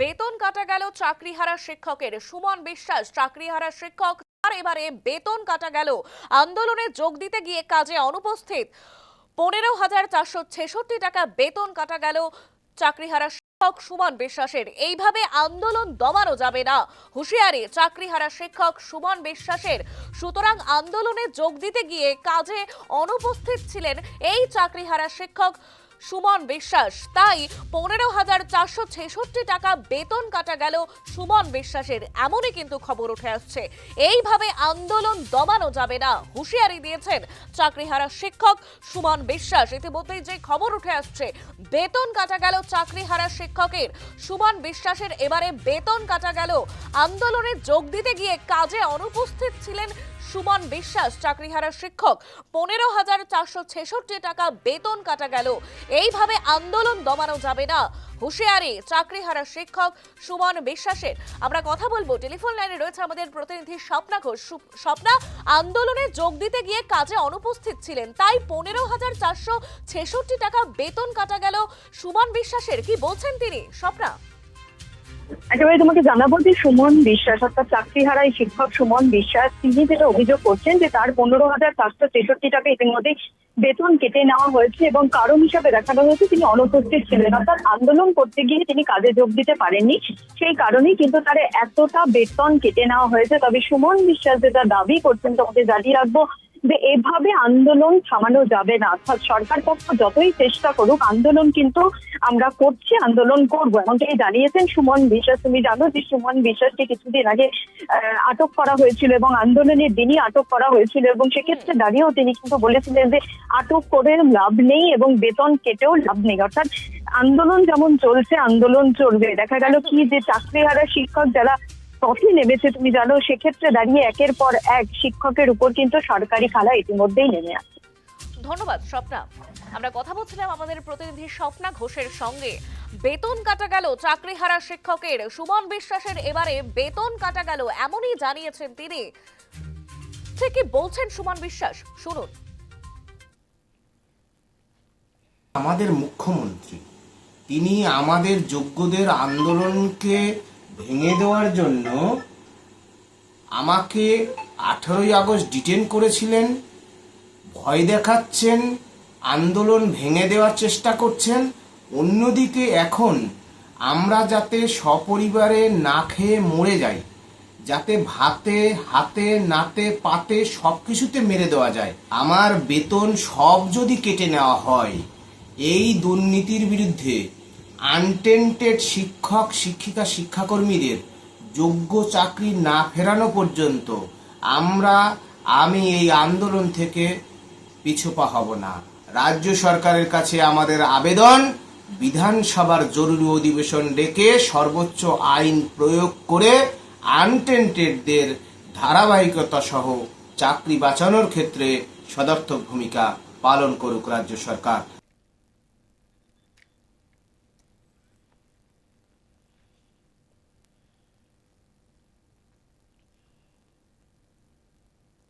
বেতন কাটা গেল চাকরিহারা শিক্ষকের। সুমন বিশ্বাস, চাকরিহারা শিক্ষক, আর এবারে বেতন কাটা গেল। আন্দোলনে যোগ দিতে গিয়ে কাজে অনুপস্থিত। পনেরো হাজার চারশো ছেষট্টি টাকা বেতন কাটা গেল চাকরিহারা শিক্ষক সুমন বিশ্বাসের। এইভাবে আন্দোলন দমানো যাবে না। হুঁশিয়ারি চাকরিহারা শিক্ষক সুমন বিশ্বাসের। সুতরাং আন্দোলনে যোগ দিতে গিয়ে কাজে অনুপস্থিত ছিলেন এই চাকরিহারা শিক্ষক সুমন বিশ্বাস। তাই পনেরো হাজার চারশো ছেষট্টি টাকা বেতন কাটা গেল সুমন বিশ্বাসের, এমনই কিন্তু খবর উঠে আসছে। এইভাবে আন্দোলন দমানো যাবে না, হুঁশিয়ারি দিয়েছেন চাকরিহারা শিক্ষক সুমন বিশ্বাস। ইতিমধ্যেই যে খবর উঠে আসছে, বেতন কাটা গেল চাকরিহারা শিক্ষকের। সুমন বিশ্বাসের এবারে বেতন কাটা গেল। আন্দোলনে যোগ দিতে গিয়ে কাজে অনুপস্থিত ছিলেন সুমন বিশ্বাস, চাকরিহারা শিক্ষক। পনেরো হাজার চারশো ছেষট্টি টাকা বেতন কাটা গেল। এইভাবে আন্দোলন দমানো যাবে না। হুঁশিয়ারি, চাকরিহারা শিক্ষক সুমন বিশ্বাসের। আমরা কথা বলব, টেলিফোন লাইনে রয়েছে আমাদের প্রতিনিধি স্বপ্না ঘোষ। স্বপ্না, আন্দোলনে যোগ দিতে গিয়ে কাজে অনুপস্থিত ছিলেন, তাই পনেরো হাজার চারশো ছেষট্টি টাকা বেতন কাটা গেল সুমন বিশ্বাসের। কি বলছেন তিনি? স্বপ্না? একেবারে তোমাকে জানাব যে সুমন বিশ্বাস, অর্থাৎ চাকরিহারা এই শিক্ষক সুমন বিশ্বাস, তিনি যেটা অভিযোগ করছেন যে তার পনেরো হাজার চারশো তেষট্টি টাকা ইতিমধ্যে বেতন কেটে নেওয়া হয়েছে এবং কারণ হিসাবে দেখানো হয়েছে তিনি অনুপস্থিত ছিলেন। অর্থাৎ আন্দোলন করতে গিয়ে তিনি কাজে যোগ দিতে পারেননি। সেই কারণেই কিন্তু তার এতটা বেতন কেটে নেওয়া হয়েছে। তবে সুমন বিশ্বাস যেটা দাবি করছেন, তোমাকে জানিয়ে রাখব যে এভাবে আন্দোলন থামানো যাবে না। অর্থাৎ সরকার পক্ষ যতই চেষ্টা করুক, আন্দোলন কিন্তু আমরা করছি, আন্দোলন করব। এমনটাই জানিয়েছেন সুমন বিশ্বাস। তুমি জানো যে সুমন বিশ্বাসকে কিছুদিন আগে আটক করা হয়েছিল এবং আন্দোলনের দিনই আটক করা হয়েছিল এবং সেক্ষেত্রে দাঁড়িয়েও তিনি কিন্তু বলেছিলেন যে আটক করে লাভ নেই এবং বেতন কেটেও লাভ নেই। অর্থাৎ আন্দোলন যেমন চলছে, আন্দোলন চলবে। দেখা গেল কি যে চাকরিহারা শিক্ষক যারা পথে নেমেছে তুমি জানো সেক্ষেত্রে দাঁড়িয়ে একের পর এক শিক্ষকের উপর কিন্তু সরকারি খালা ইতিমধ্যেই নেমে আসে ধন্যবাদ স্বপ্না। আমরা কথা বলছিলাম আমাদের প্রতিনিধি স্বপ্না ঘোষের সঙ্গে। বেতন কাটা গেল চাকরিহারা শিক্ষকের। সুমন বিশ্বাসের এবারে বেতন কাটা গেল এমনই জানিয়েছেন তিনি। ঠিকই বলছেন সুমন বিশ্বাস শুনুন। আমাদের মুখ্যমন্ত্রী তিনি আমাদের যোগ্যদের আন্দোলনকে ভেঙে দেওয়ার জন্য আমাকে আঠারোই আগস্ট ডিটেন করেছিলেন, ভয় দেখাচ্ছেন, আন্দোলন ভেঙে দেওয়ার চেষ্টা করছেন। অন্যদিকে এখন আমরা যাতে সপরিবারে না খেয়ে মরে যাই, যাতে ভাতে, হাতে, নাতে, পাতে সব কিছুতে মেরে দেওয়া যায়, আমার বেতন সব যদি কেটে নেওয়া হয়, এই দুর্নীতির বিরুদ্ধে আনটেন্টেড শিক্ষক, শিক্ষিকা, শিক্ষাকর্মীদের যোগ্য চাকরি না ফেরানো পর্যন্ত আমরা, আমি এই আন্দোলন থেকে পিছুপা হব না। রাজ্য সরকারের কাছে আমাদের আবেদন, বিধানসভার জরুরি অধিবেশন ডেকে সর্বোচ্চ আইন প্রয়োগ করে আনটেন্টেডদের ধারাবাহিকতা সহ চাকরি বাঁচানোর ক্ষেত্রে সদর্থক ভূমিকা পালন করুক রাজ্য সরকার।